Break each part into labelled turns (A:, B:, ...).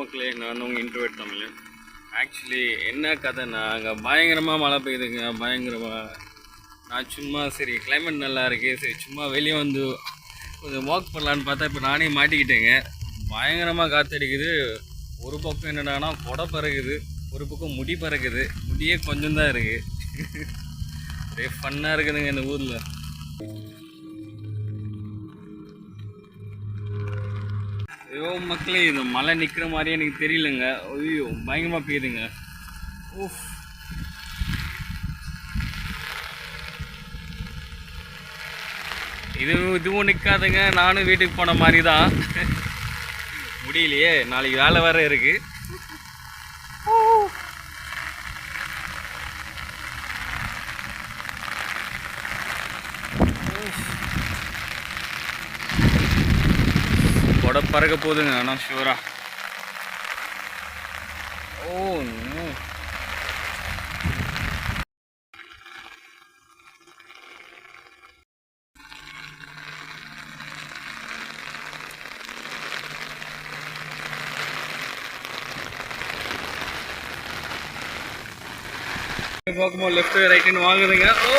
A: மக்களே நான் உங்கள் இன்டர்வேட் தமிழ். ஆக்சுவலி என்ன கதைன்னா அங்கே பயங்கரமாக மழை பெய்யுதுங்க. பயங்கரமாக நான் சும்மா சரி கிளைமேட் நல்லா இருக்கு. சரி சும்மா வெளியே வந்து கொஞ்சம் வாக் பண்ணலான்னு பார்த்தா இப்போ நானே மாட்டிக்கிட்டேங்க. பயங்கரமாக காற்றடிக்குது ஒரு பக்கம் என்னடானா கொடை பறக்குது. ஒரு பக்கம் முடி பறக்குது. முடியே கொஞ்சம் தான் இருக்குது ஒரே ஃபன்னாக இருக்குதுங்க இந்த ஊரில். ஐயோ மக்களே இந்த மழை நிற்கிற மாதிரியே எனக்கு தெரியலங்க. ஐயோ பயங்கரமாக பெய்யுதுங்க. ஓஃப் இது இதுவும் நிற்காதுங்க நானும் வீட்டுக்கு போன மாதிரி தான் முடியலையே நாளைக்கு வேலை வேற இருக்கு. கொடை பறக்க போகுதுங்க. ஆனால் ஷூரா ஓ no. பார்க்கும்போது லெஃப்ட் ரைட்டுன்னு வாங்குதுங்க. ஓ.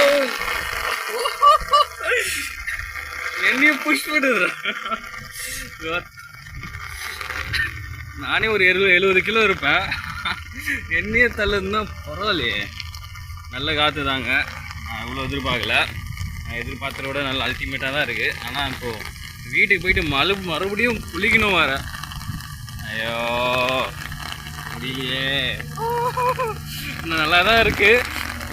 A: என்னையும் புஷ் பண்ணுது நானே ஒரு எழுபது எழுபது கிலோ இருப்பேன். என்னையே தள்ளுன்னா பரவாயில்லையே. நல்ல காற்று தாங்க. நான் இவ்வளோ எதிர்பார்க்கல. நான் எதிர்பார்த்தத விட நல்ல அல்டிமேட்டாக தான் இருக்குது ஆனால் இப்போது வீட்டுக்கு போயிட்டு மறு மறுபடியும் குளிக்கணும் வர ஐயோ முடியலையே. நல்லா தான் இருக்குது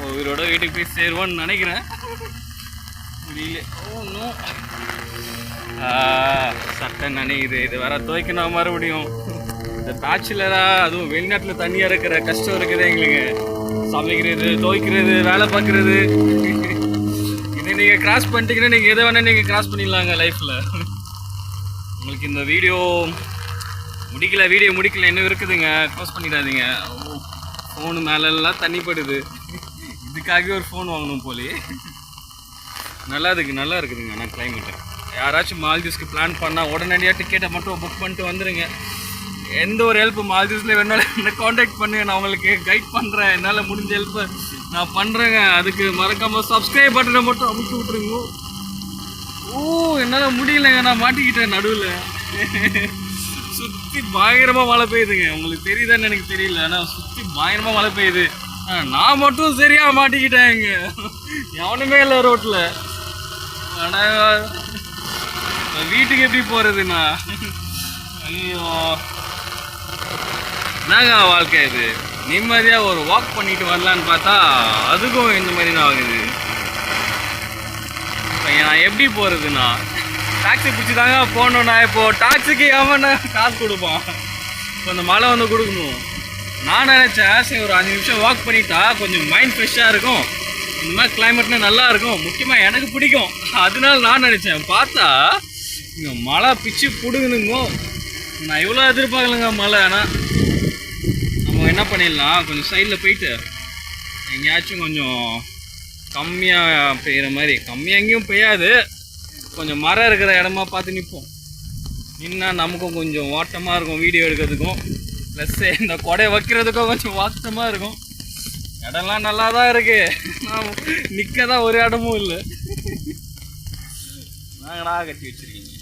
A: உயிரோட வீட்டுக்கு போய் சேருவோன்னு நினைக்கிறேன். முடியல. ஓ சட்டை நினைக்குது இது வேற துவைக்கணும் மறுபடியும்? இந்த பேச்சுலராக அதுவும் வெளிநாட்டில் தனியாக இருக்கிற கஷ்டம் இருக்குது எங்களுக்கு. சமைக்கிறது துவைக்கிறது வேலை பார்க்குறது. இதை நீங்கள் கிராஸ் பண்ணிட்டீங்கன்னா நீங்கள் எதை வேணால் நீங்கள் கிராஸ் பண்ணிடலாங்க லைஃப்பில் உங்களுக்கு இந்த வீடியோ முடிக்கல வீடியோ முடிக்கல இன்னும் இருக்குதுங்க. க்ளோஸ் பண்ணிடாதீங்க. ஃபோனு மேலெல்லாம் தண்ணி படுது. இதுக்காகவே ஒரு ஃபோன் வாங்கணும் போலே நல்லா இருக்கு நல்லா இருக்குதுங்க ஆனால் கிளைமேட்டு யாராச்சும் மால்தீவ்ஸ்க்கு பிளான் பண்ணால் உடனடியாக டிக்கெட்டை மட்டும் புக் பண்ணிட்டு வந்துடுங்க எந்த ஒரு ஹெல்ப் மால்தீவ்ஸில் வேணாலும் என்ன காண்டாக்ட் பண்ணுங்க நான் உங்களுக்கு கைட் பண்ணுறேன் என்னால் முடிஞ்ச ஹெல்ப்பை நான் பண்ணுறேங்க அதுக்கு மறக்காமல் சப்ஸ்கிரைப் பட்டனை மட்டும் அமுக்கி விட்ருங்க ஓ என்னால் முடியலங்க நான் மாட்டிக்கிட்டேன் நடுவில். சுற்றி பயங்கரமாக மழை பெய்யுதுங்க. உங்களுக்கு தெரியுதான்னு எனக்கு தெரியல. ஆனால் சுற்றி பயங்கரமாக மழை பெய்யுது. ஆ, நான் மட்டும் சரியாக மாட்டிக்கிட்டேங்க. எவனுமே இல்லை ரோட்டில் ஆனால் வீட்டுக்கு எப்படி போகிறதுண்ணா ஐயோ. என்னங்க வாழ்க்கை இது? நிம்மதியாக ஒரு வாக் பண்ணிட்டு வரலான்னு பார்த்தா அதுக்கும் இந்த மாதிரி தான் ஆகுது. இப்போ நான் எப்படி போகிறதுண்ணா டாக்ஸி பிடிச்சி தாங்க போகணுண்ணா இப்போது இப்போ டாக்ஸிக்கு ஏமாண்ணா காசு கொடுப்பான் இப்போ அந்த மழை வந்து கொடுக்கணும். நான் நினச்சேன் சரி ஒரு அஞ்சு நிமிஷம் வாக் பண்ணிட்டா கொஞ்சம் மைண்ட் ஃப்ரெஷ்ஷாக இருக்கும். இந்த மாதிரி கிளைமேட்னா நல்லா இருக்கும். முக்கியமாக எனக்கு பிடிக்கும். அதனால நான் நினச்சேன். பார்த்தா இங்கே மழை பிச்சு பிடுங்குனுங்கோ நான் இவ்வளோ எதிர்பார்க்கலங்க மழை. ஆனால் நம்ம என்ன பண்ணிடலாம்? கொஞ்சம் சைடில் போயிட்டு எங்கேயாச்சும் கொஞ்சம் கம்மியாக பெய்கிற மாதிரி கம்மியாக எங்கேயும் பெய்யாது. கொஞ்சம் மரம் இருக்கிற இடமா பார்த்து நிற்போம் நின்னா நமக்கும் கொஞ்சம் ஓட்டமாக இருக்கும் வீடியோ எடுக்கிறதுக்கும். ப்ளஸ் இந்த கொடை வைக்கிறதுக்கும் கொஞ்சம் வாட்டமாக இருக்கும். இடம்லாம் நல்லா தான் இருக்கு. நிற்க தான் ஒரு இடமும் இல்லை. நாங்கடா கட்டி வச்சிருக்கீங்க.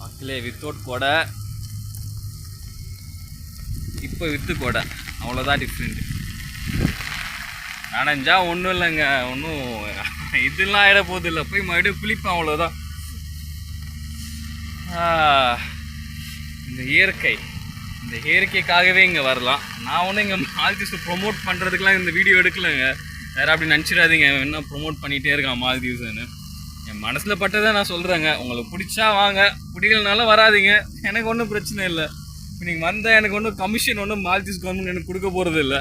A: மக்களே வித்தவுட் கொடை. இப்போ வித்து கொடை. அவ்வளோதான் டிஃப்ரெண்ட் நனைஞ்சா ஒன்றும் இல்லைங்க. ஒன்றும் இதெல்லாம் ஆகிட போகுது இல்லை. போய் மறுபடியும் குளிப்பேன் அவ்வளோதான் இந்த இயற்கை. இந்த இயற்கைக்காகவே இங்கே வரலாம். நான் ஒன்றும் இங்கே மால்தீவ்ஸை ப்ரொமோட் பண்ணுறதுக்கெலாம் இந்த வீடியோ எடுக்கலைங்க. வேறு அப்படி நினச்சிடாதீங்க. என்ன ப்ரொமோட் பண்ணிகிட்டே இருக்கான் மால்தீவ்ஸ்னு என் மனசில் பட்டதை நான் சொல்கிறேங்க உங்களுக்கு பிடிச்சா வாங்க. பிடிக்கலனாலும் வராதீங்க. எனக்கு ஒன்றும் பிரச்சனை இல்லை. இப்போ நீங்கள் வந்தால் எனக்கு ஒன்றும் கமிஷன் ஒன்றும் மால்தீவ்ஸ் கவர்மெண்ட் எனக்கு கொடுக்க போகிறது இல்லை.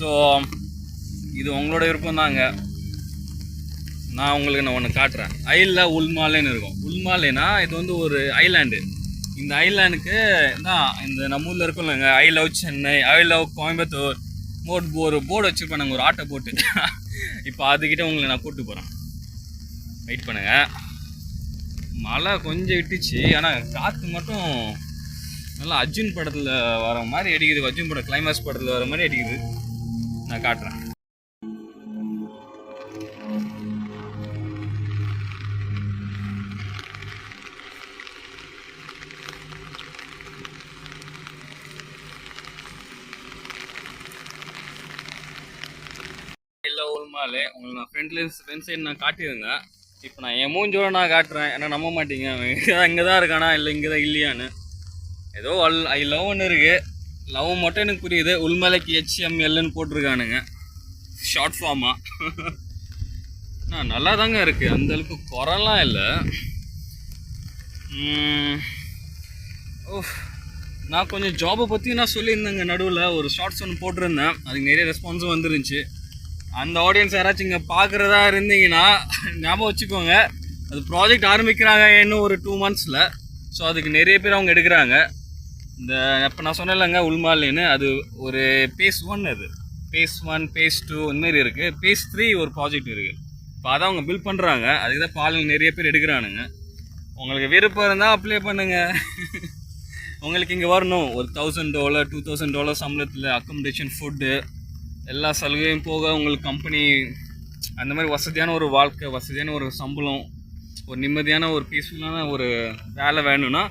A: ஸோ இது உங்களோட விருப்பம் தாங்க நான் உங்களுக்கு நான் ஒன்று காட்டுறேன். ஐலில் உல்மாலேன்னு இருக்கும். உல்மாலேனா இது வந்து ஒரு ஐலாண்டு இந்த ஐலேண்டுக்கு தான் இந்த நம்ம ஊரில் இல்லைங்க I love Chennai I love Coimbatore boat ஒரு போர்டு வச்சுருப்பேன் நாங்கள் ஒரு ஆட்டோ போட்டு இப்போ அதுக்கிட்ட உங்களை நான் கூப்பிட்டு போகிறேன் வெயிட் பண்ணுங்க. மழை கொஞ்சம் விட்டுச்சு ஆனால் காற்று மட்டும் நல்லா அர்ஜுன் படத்தில் வர மாதிரி அடிக்குது அர்ஜுன் படம் கிளைமேக்ஸ் படத்தில் வர மாதிரி அடிக்குது. நான் காட்டுறேன். சும்மாலே உங்களுக்கு நான் ஃப்ரெண்ட்ல ஃப்ரெண்ட் சைடு நான் காட்டியிருந்தேன். இப்போ நான் என் மூஞ்சோட நான் காட்டுறேன். ஏன்னா நம்ப மாட்டீங்க. அவன் இங்கே தான் இருக்கானா? இல்லை இங்கே தான் இல்லையான்னு. ஏதோ அல் ஐ லவ் ஒன்று இருக்குது லவ் மட்டும் எனக்கு புரியுது. உள்மலைக்கு ஹெச்எம்எல்னு போட்டிருக்கானுங்க. ஷார்ட் ஃபார்மா நல்லா தாங்க இருக்குது அந்தளவுக்கு குரலாம் இல்லை. ஓ நான் கொஞ்சம் ஜாபை பற்றி நான் சொல்லியிருந்தேங்க. நடுவில் ஒரு ஷார்ட்ஸ் ஒன்று போட்டிருந்தேன். அதுக்கு நிறைய ரெஸ்பான்ஸும் வந்துருந்துச்சு. அந்த ஆடியன்ஸ் யாராச்சும் இங்கே பார்க்குறதா இருந்தீங்கன்னா ஞாபகம் வச்சுக்கோங்க. அது ப்ராஜெக்ட் ஆரம்பிக்கிறாங்க இன்னும் ஒரு டூ மந்த்ஸில் ஸோ அதுக்கு நிறைய பேர் அவங்க எடுக்கிறாங்க. இந்த இப்போ நான் சொன்னேன்லங்க உள்மாலின்னு. அது ஒரு பேஸ் ஒன் அது. பேஸ் ஒன் பேஸ் டூ இந்தமாரி இருக்குது பேஸ் த்ரீ ஒரு ப்ராஜெக்ட் இருக்குது இப்போ அதான் அவங்க பில்ட் பண்ணுறாங்க அதுக்கு தான் பால் நிறைய பேர் எடுக்கிறானுங்க. உங்களுக்கு விருப்பம் இருந்தால் அப்ளை பண்ணுங்கள் உங்களுக்கு இங்கே வரணும். ஒரு thousand dollar two thousand dollar சம்பளத்தில் அக்கமடேஷன் ஃபுட்டு எல்லா சலுகையும் போக உங்களுக்கு கம்பெனி அந்த மாதிரி வசதியான ஒரு வாழ்க்கை வசதியான ஒரு சம்பளம் ஒரு நிம்மதியான ஒரு பீஸ்ஃபுல்லான ஒரு வேலை வேணும்னா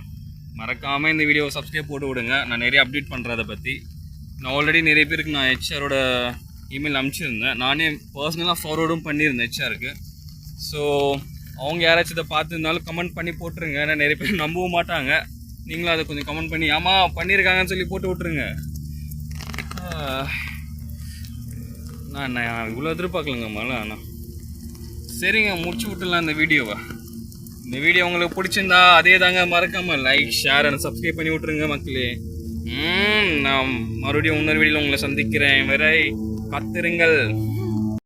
A: மறக்காமல் இந்த வீடியோவை சப்ஸ்கிரைப் போட்டு விடுங்க. நான் நிறைய அப்டேட் பண்ணுறத பற்றி நான் ஆல்ரெடி நிறைய பேருக்கு நான் ஹெச்ஆரோட இமெயில் அனுப்பிச்சிருந்தேன். நானே பர்சனலாக ஃபார்வர்டும் பண்ணியிருந்தேன் ஹெச்ஆருக்கு ஸோ அவங்க யாராச்சும் இதை பார்த்துருந்தாலும் கமெண்ட் பண்ணி போட்டுருங்க. ஏன்னா நிறைய பேர் நம்பவும் மாட்டாங்க. நீங்களும் அதை கொஞ்சம் கமெண்ட் பண்ணி ஆமாம் பண்ணியிருக்காங்கன்னு சொல்லி போட்டு விட்ருங்க நான் நான் இவ்வளோ எதிர்பார்க்கலங்க மேலே ஆனால் சரிங்க முடிச்சு விட்டுலாம் இந்த வீடியோவை. இந்த வீடியோ உங்களுக்கு பிடிச்சிருந்தா அதே தாங்க மறக்காமல் லைக் ஷேர் அண்ட் சப்ஸ்கிரைப் பண்ணி விட்ருங்க மக்களே. ம் நான் மறுபடியும் இன்னொரு வீடியோவில் உங்களை சந்திக்கிறேன். வரை காத்திருங்கள்.